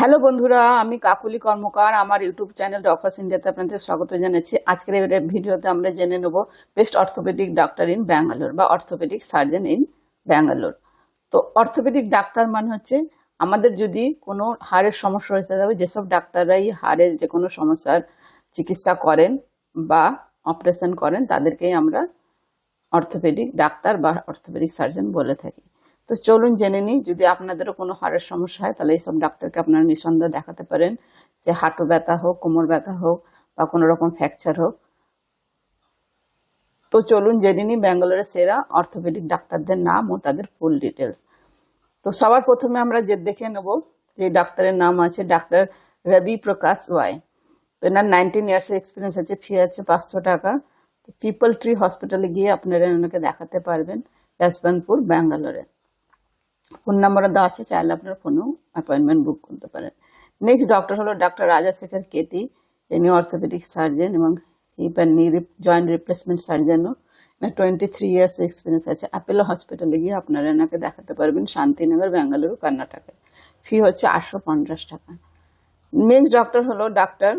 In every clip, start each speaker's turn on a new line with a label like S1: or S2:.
S1: Hello বন্ধুরা, আমি কাকুলি কর্মকার। আমার ইউটিউব চ্যানেল ডক্টরস ইন্ডিয়াতে আপনাদের স্বাগত জানাচ্ছি। আজকের ভিডিওতে আমরা জেনে নেব best orthopaedic doctor in Bangalore বা অর্থোপেডিক সার্জন ইন ব্যাঙ্গালোর। তো অর্থোপেডিক ডাক্তার মানে হচ্ছে আমাদের যদি কোনো হাড়ের সমস্যা হয়ে যাবে যেসব ডাক্তাররাই হাড়ের যে কোনো সমস্যার চিকিৎসা করেন বা অপারেশন করেন, তাদেরকেই আমরা অর্থোপেডিক ডাক্তার বা অর্থোপেডিক সার্জন বলে থাকি। তো চলুন জেনে নিই, যদি আপনাদেরও কোনো হাড়ের সমস্যা হয়, তাহলে এইসব ডাক্তারকে আপনারা নিঃসন্দেহ দেখাতে পারেন যে হাঁটু ব্যথা হোক, কোমর ব্যথা হোক বা কোনো রকম ফ্র্যাকচার হোক। তো চলুন জেনে নিই ব্যাঙ্গালোরের সেরা অর্থোপেডিক ডাক্তারদের নাম ও তাদের ফুল ডিটেলস তো সবার প্রথমে আমরা যে দেখে নেব যে ডাক্তারের নাম আছে ডাক্তার রবি প্রকাশ ওয়াই। তো এনার নাইনটিন ইয়ার্সের এক্সপিরিয়েন্স আছে ফি আছে পাঁচশো টাকা। তো পিপল ট্রি হসপিটালে গিয়ে আপনারা এনাকে দেখাতে পারবেন, যশবন্তপুর, ব্যাঙ্গালোরে। ফোন নাম্বার দেওয়া আছে, চাইলে আপনার ফোনেও অ্যাপয়েন্টমেন্ট বুক করতে পারেন। নেক্সট ডক্টর হলো ডক্টর রাজাশেখর কেটি ইনি অর্থোপেডিক সার্জন এবং hip and knee joint replacement সার্জনও এনার টোয়েন্টি থ্রি ইয়ার্স এক্সপিরিয়েন্স আছে অ্যাপেলো হসপিটালে গিয়ে আপনারা এনাকে দেখাতে পারবেন শান্তিনগর বেঙ্গালুরু কর্ণাটকে। ফি হচ্ছে আটশো পঞ্চাশ টাকা। নেক্সট ডক্টর হলো ডাক্তার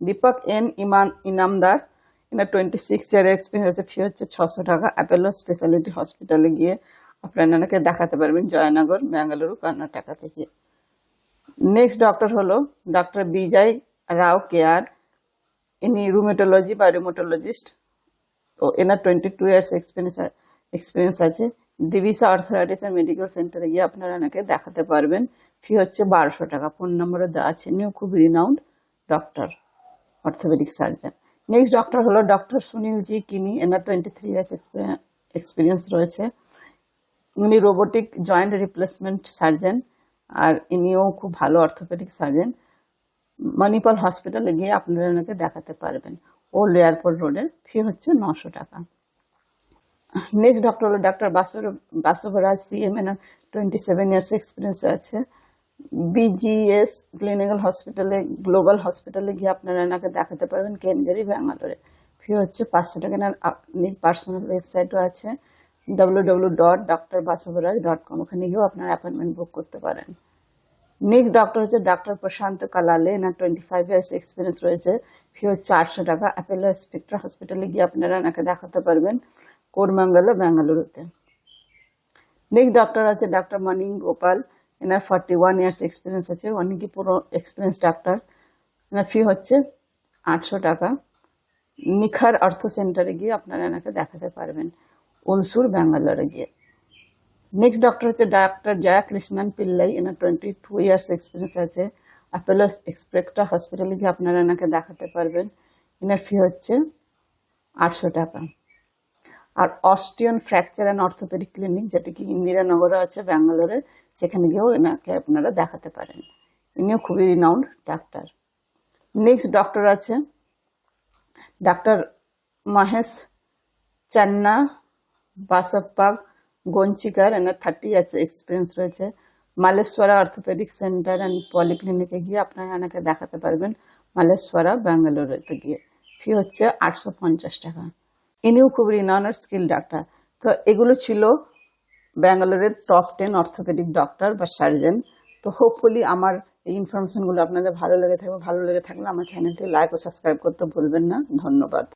S1: দীপক এন ইমান, ইনামদার। এনার টোয়েন্টি সিক্স ইয়ার এক্সপিরিয়েন্স আছে। ফি হচ্ছে ছশো টাকা। অ্যাপেলো স্পেশালিটি হসপিটালে গিয়ে আপনারা এনাকে দেখাতে পারবেন জয়নগর বেঙ্গালুরু কর্ণাটকা থেকে। নেক্সট ডক্টর হলো ডক্টর বিজয় রাও কেয়ার। ইনি রুমেটোলজি বা রিউমেটোলজিস্ট তো এনার twenty two years experience experience আছে। দিবিসা অর্থোরাইটিস অ্যান্ড মেডিকেল সেন্টারে গিয়ে আপনারা এনাকে দেখাতে পারবেন। ফি হচ্ছে বারোশো টাকা। ফোন নম্বরও দেওয়া আছে। নিউ খুব renowned doctor orthopaedic surgeon next doctor হলো ডক্টর সুনীল জি কিনি এনার টোয়েন্টি থ্রি ইয়ার্স এক্সপিরিয়েন্স রয়েছে। উনি রোবোটিক জয়েন্ট রিপ্লেসমেন্ট সার্জন আর ইনিও খুব ভালো অর্থোপেডিক সার্জন মণিপাল হসপিটালে গিয়ে আপনারা ওনাকে দেখাতে পারবেন। ওল্ড এয়ারপোর্ট রোডে ফি হচ্ছে নশো টাকা। নেক্সট ডক্টর হলো ডক্টর বাসর, বাসবরাজ সিএম এনার টোয়েন্টি সেভেন ইয়ার্স এক্সপিরিয়েন্স আছে। বিজিএস ক্লিনিক্যাল হসপিটালে গ্লোবাল হসপিটালে গিয়ে আপনারা এনাকে দেখাতে পারবেন। কেনগেরি ব্যাঙ্গালোরে। ফি হচ্ছে পাঁচশো টাকা। আপনি পার্সোনাল ওয়েবসাইটও আছে। W W dot doctor Basavaraj dot com ওখানে গিয়েও আপনার অ্যাপয়েন্টমেন্ট বুক করতে পারেন। নেক্সট ডক্টর হচ্ছে ডক্টর প্রশান্ত কালালে, এনার টোয়েন্টি ফাইভ ইয়ার্স এক্সপিরিয়েন্স রয়েছে। ফি হচ্ছে আটশো টাকা। অ্যাপেলো স্পেক্ট্রা হসপিটালে গিয়ে আপনারা এনাকে দেখাতে পারবেন, কোরমাঙ্গালা বেঙ্গালুরুতে নেক্সট ডক্টর আছে ডক্টর মনিং গোপাল। এনার ফর্টি ওয়ান ইয়ার্স এক্সপিরিয়েন্স আছে, অনেকই পুরো এক্সপিরিয়েন্স ডাক্তার এনার ফি হচ্ছে আটশো টাকা। নিখার অর্থ সেন্টারে গিয়ে আপনারা এনাকে দেখাতে পারবেন। উলসুর ব্যাঙ্গালোরে গিয়ে নেক্সট ডক্টর হচ্ছে ডাক্তার জয়া কৃষ্ণন পিল্লাই এনার টোয়েন্টি টু ইয়ার্স এক্সপিরিয়েন্স আছে অ্যাপেলো এক্সপ্রেক্টা হসপিটালে গিয়ে আপনারা এনাকে দেখাতে পারবেন। এনার ফি হচ্ছে আটশো টাকা। আর Osteon fracture and orthopaedic clinic যেটা কি ইন্দিরানগরে আছে, ব্যাঙ্গালোরে, সেখানে গিয়েও এনাকে আপনারা দেখাতে পারেন। ইনিও খুবই রিনাউন্ড ডাক্তার নেক্সট ডক্টর আছে ডাক্তার মহেশ চান্না বাসপ্পাগ গঞ্চিকার এনার থার্টি আছে এক্সপিরিয়েন্স রয়েছে। মালেশ্বরা অর্থোপেডিক সেন্টার অ্যান্ড পলিক্লিনিকে গিয়ে আপনারা এনাকে দেখাতে পারবেন। মালেশ্বরা ব্যাঙ্গালোরেতে গিয়ে। ফি হচ্ছে আটশো পঞ্চাশ টাকা। ইনিও খুব রিনাউন্ড স্কিল ডাক্তার তো এগুলো ছিল ব্যাঙ্গালোরের টপ টেন অর্থোপেডিক ডক্টর বা সার্জন তো হোপফুলি আমার এই ইনফরমেশনগুলো আপনাদের ভালো লেগে থাকবে। ভালো লেগে থাকলে আমার চ্যানেলটি লাইক ও সাবস্ক্রাইব করতে ভুলবেন না। ধন্যবাদ।